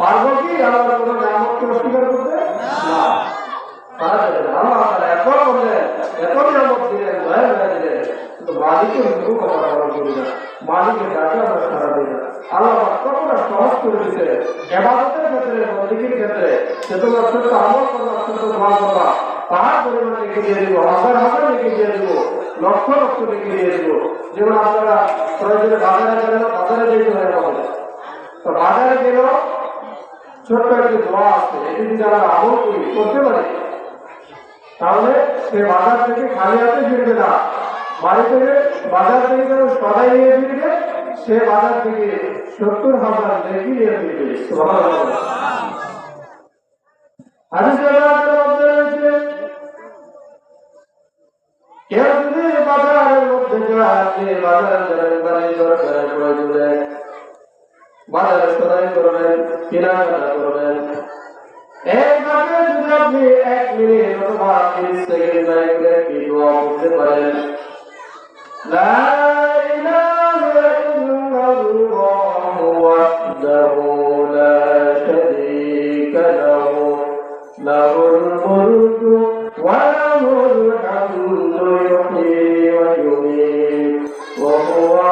পারব কি? আল্লাহ অস্বীকার করতে? না। পারা যাবে না আল্লাহ তারা এত বললেন এত নিয়ামত দিলেন ভয় ভয় দিলেন কিন্তু মালিকের মুখ আমরা পালন করি না। সহজ করে দিতে এবাদতের ক্ষেত্রে বন্দীর ক্ষেত্রে, সে তো অত্যন্ত আমল করবা অত্যন্ত দিয়ে দিব, হাজার হাজার রেখে দিয়ে দিব, লক্ষ লক্ষ রেখে দিয়ে দিব। যেমন আপনারা প্রয়োজনে বাজারে গেলেন বাজারে তো বাজারে গেলেও ছোট্ট একটি দোয়া আছে এটি যদি আমরা আমল করি করতে পারি, তাহলে সে বাজার থেকে খালি হাতে ফিরবে না। বাড়ি থেকে, বাজার থেকে যেন সদাই নিয়ে ফিরবে, সে বাজার থেকে সত্তর হাজার লেখি নিয়ে ফিরবে। হাদিসে কেউ যদি বাজারের মধ্যে যায় যে বাজার বাড়ি দরকার প্রয়োজনে বাজার সদাই করবেন কেনাকাটা করবেন এই কারণে যদি আপনি এক মিনিট অথবা তিরিশ সেকেন্ড না এগুলো একটি দোয়া করতে পারেন له الملك وله الحمد يحيي ويميت وهو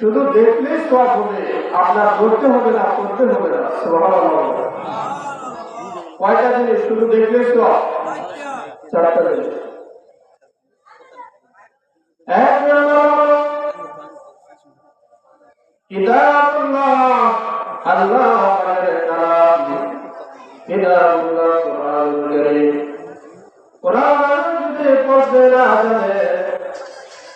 শুধু দেখলেই সব হবে, আপনার করতে হবে না, করতে হবে না। সুবহানাল্লাহ। কয়টা জিনিস শুধু দেখলেই সব? চারটা জিনিস। এক কিতাবুল্লাহ, আল্লাহ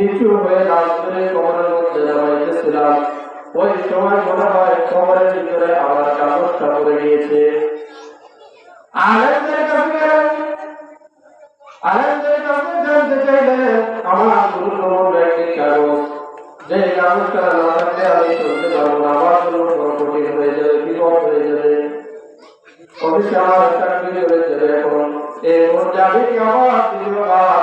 নিচু হয়ে লাশ ধরে কবরের মধ্যে নামাইতেছিলাম ওই সময় মনে হয় কবরের ভিতরে আমার কাগজটা পড়ে গিয়েছে। আরেকদের কাছে আরেকদের কাছে জানতে চাইলেন আমার গুরুত্বপূর্ণ একটি কাগজ। যে কাগজটা না থাকলে আমি চলতে পারব না, আমার জন্য কঠিন হয়ে যাবে, বিপদ হয়ে যাবে। অফিসে আমার চাকরি হয়ে যাবে এখন এরপর যাবে কি আবার দ্বিতীয়বার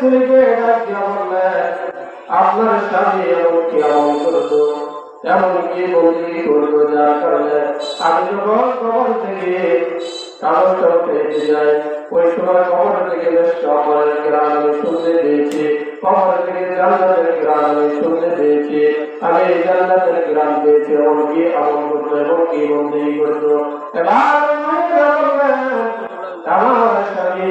ওই ডাক বললেন আপনার স্বামী এমন কি এমন করতো এমন কি বৌদি যার কারণে আমি যখন কবর থেকে কাগজটা উঠে যাই ওই সময় কবর থেকে বেশ কবরের গ্রাম আমি শুনতে পেয়েছি। কবর থেকে জান্নাতের গ্রাম আমি শুনতে পেয়েছি। আমি এই জান্নাতের গ্রাম পেয়েছি এমন আমল করতো এবং বন্দি করতো এবার আমার স্বামী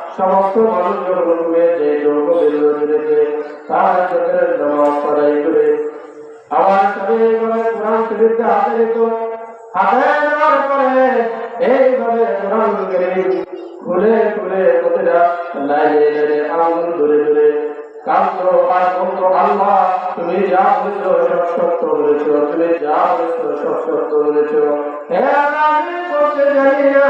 সমস্ত মানুষ যখন ঘুমিয়ে যে যোগ বেরিয়ে দিয়েছে তার চোখের নামাজ পড়াই করে। আমার সবে এইভাবে কোরআন শরীফকে হাতে নিত হাতে নেওয়ার পরে এইভাবে কোরআন কারীম খুলে খুলে প্রতিটা লাইনে লাইনে আঙুল ধরে ধরে কান্ত আর বলতো আল্লাহ, তুমি যা বলেছ সব সত্য বলেছ, তুমি যা বলেছ সব সত্য বলেছ। হ্যাঁ আমি করতে জানি না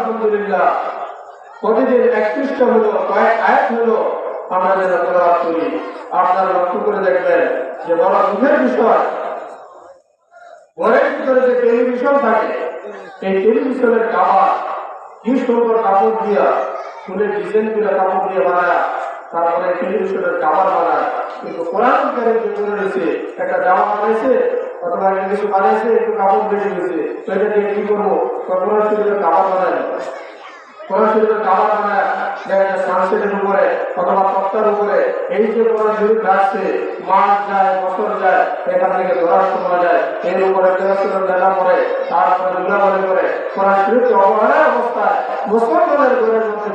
আলহামদুলিল্লাহ। প্রতিদিন একত্রিশটা হলো, কয়েক আয়াত হলো আমরা যেন করি। আপনারা লক্ষ্য করে দেখবেন যে বড় দুঃখের বিষয়। ঘরের ভিতরে যে টেলিভিশন থাকে, এই টেলিভিশনের কাবার কি সুন্দর কাপড় দিয়া ফুলের ডিজাইন করে কাপড় দিয়ে বানায়, তারপরে টেলিভিশনের কাবার বানায়। কিন্তু কোরআন কারিম একটা জামা বানাইছে অথবা একটা কিছু বানাইছে একটু কাপড় বেশি গেছে তো দিয়ে কি করব? কোরআন শরীরের কাবার বানায়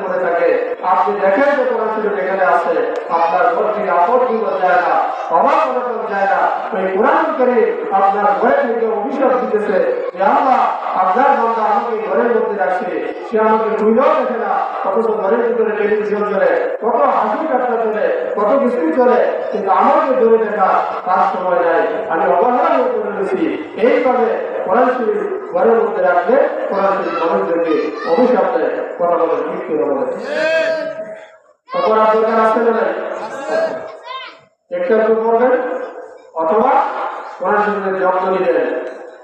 করে থাকে। আপনি দেখেন যে কোরআন এখানে আছে, আপনার ঘর থেকে আপদ যায় না অনটন যায় না। করে আপনার ঘরে থেকে অভিশাপ দিতেছে যে আল্লাহ আপনার বান্দা আমাকে ঘরের মধ্যে রাখছে। সে আমাকে ভুলেও দেখে না অথচ ঘরের ভিতরে টেলিভিশন চলে কত হাসি কাটটা চলে কত কিছুই চলে কিন্তু আমাকে ধরে দেখা তার সময় নাই। আমি অবহেলা করে রয়েছি এইভাবে কোরআন শরীফ ঘরের মধ্যে রাখলে কোরআন শরীফ মানুষদেরকে অভিশাপ দেয়। বলে মৃত্যু বলে তখন আর দরকার একটা করবেন যত্ন নিলেন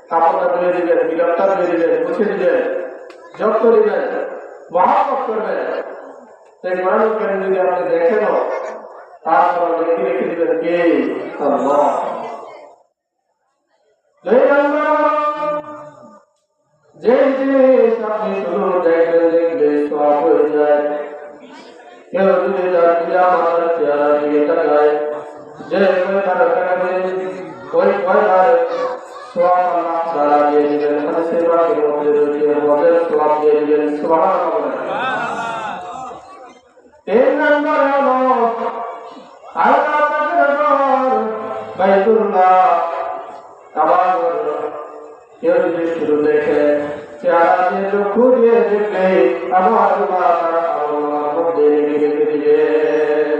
কাপড়টা ধুয়ে দিবেন বিলাপটা ধুয়ে দিবেন মুছে দিবেন যত্ন দিবেন মহাপত করবেন। সেই কারিম যদি আপনি দেখেন, তারপর লিখে রেখে দিবেন, কে? যে জিনিস আপনি শুধু দেখবেন দেখবে সব হয়ে যায়। কেউ যদি তারা দিয়ে তাকায় যে কাটবে ওই কয়বার সোয়াব আল্লাহ তারা দিয়ে দিবেন হাদিসে পাকের মধ্যে রয়েছে হজের সোয়াব দিয়ে দিবেন সুবহানাল্লাহ তিন নম্বর হলো, আল্লাহ ঘর বাইতুল্লাহ কাবার কেউ যদি শুরু দেখে চেহারা দিয়ে চক্ষু দিয়ে দেখলে আমার আল্লাহ তার আমার মধ্যে রেখে রেখে দিবেন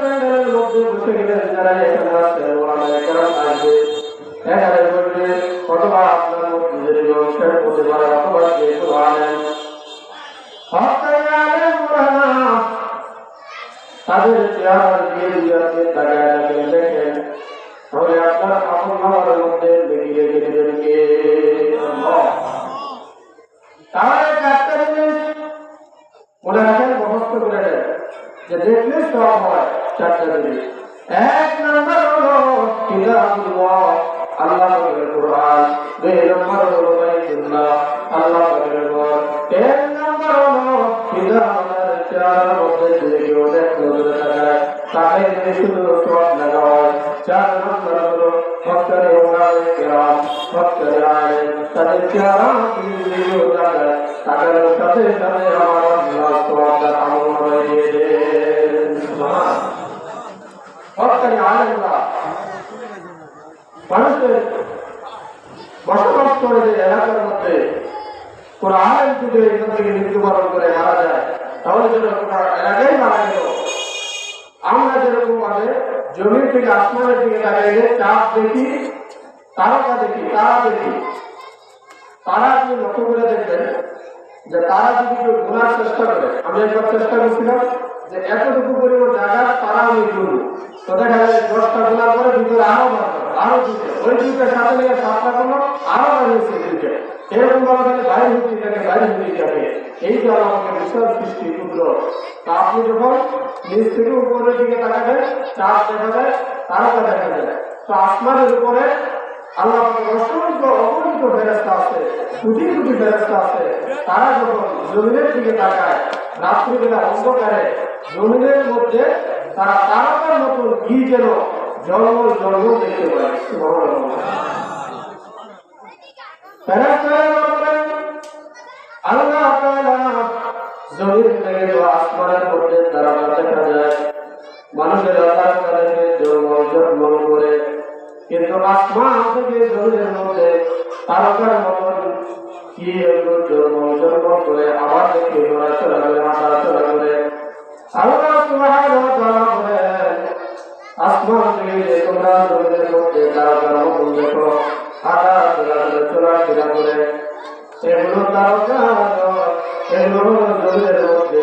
প্যান্ডেলের মধ্যে বসে গেলেন যারা এখানে আসছেন ওনারা এখানে আসবে এখানে বলবে, অথবা আপনার নিজের ব্যবসায় হতে পারে, অথবা যে আনেন তাদের চেহারা দিয়ে দিয়ে দেখেন দেখেন। তাহলে আপনার আপন আমার চার নম্বর হলো ভক্তের ওনারে কেরাম ভক্তের আয় তাদের চেহারা তাদের বসবাস করে যে এলাকার মধ্যে কোন আলেম যদি এখান থেকে মৃত্যুবরণ করে মারা যায় তাহলে যেন গোটা এলাকাই মারা গেল যেরকম ভাবে জমির থেকে আসমানের দিকে তাকাইলে চাপ দেখি, তারকা দেখি, তারা দেখি। তারা আপনি লক্ষ্য করে দেখবেন যে তারা যদি কেউ ঘোরার চেষ্টা করে, আমি একবার চেষ্টা করছিলাম যে এতটুকু পরিমাণ জায়গা তারা আমি ঘুরবো তো দেখা যায় দশটা গোলার পরে ভিতরে আরও বাড়লো আরও দুটো ওই দুইটা সাথে নিয়ে সাতটা করল আরও বাড়িয়েছে দুইটা। এরকম উপরের দিকে তাকাবেন অসংখ্য অগণিত ফেরস্তা আছে, কোটি কোটি ফেরস্তা আছে। তারা যখন জমিনের দিকে তাকায়, রাত্রিবেলা অন্ধকারে, জমিনের মধ্যে তারা তারকার মতন কি যেন জন্ম জন্ম দেখতে পায়। সুবহানাল্লাহ। ফেরেশতারা এগুলো তারকা এগুলো জমিনের মধ্যে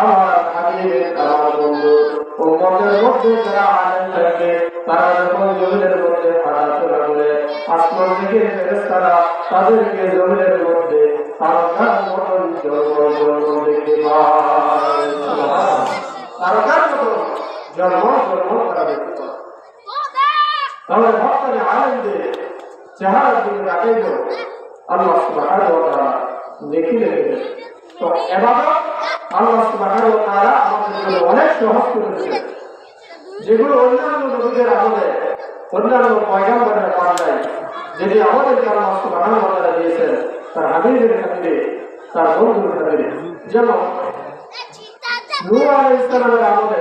আমার হাবিবের আমার বন্ধু। উম্মতের মধ্যে যারা আনন্দ থাকে, তারা যখন জমিনের মধ্যে হাঁটাচলা করে আসমান থেকে ফেরেশতারা তাদেরকে জমিনের মধ্যে তারকার মতন জন্ম জন্ম দেখতে পায়। তারকার মতন জন্ম জন্ম তারা দেখতে পায়। তাহলে ভক্তের আনন্দে চেহারার দিকে তাকাইল। আল্লাহ ওয়া তাআলা দেখিলে দেবে তো এবাদত আল্লাহ সুবহানাহু ওয়া তাআলা আমাদের জন্য অনেক সহজ করে যেগুলো অন্যান্য নবীদের আমলে, অন্যান্য পয়গাম্বরের পাল্লায় যেটি আমাদেরকে আল্লাহ ওয়া তাআলা দিয়েছেন, তার হাবিবের খাতিরে তার বন্ধুর খাতিরে যেমন নূহ আলাইহিস সালামের আমলে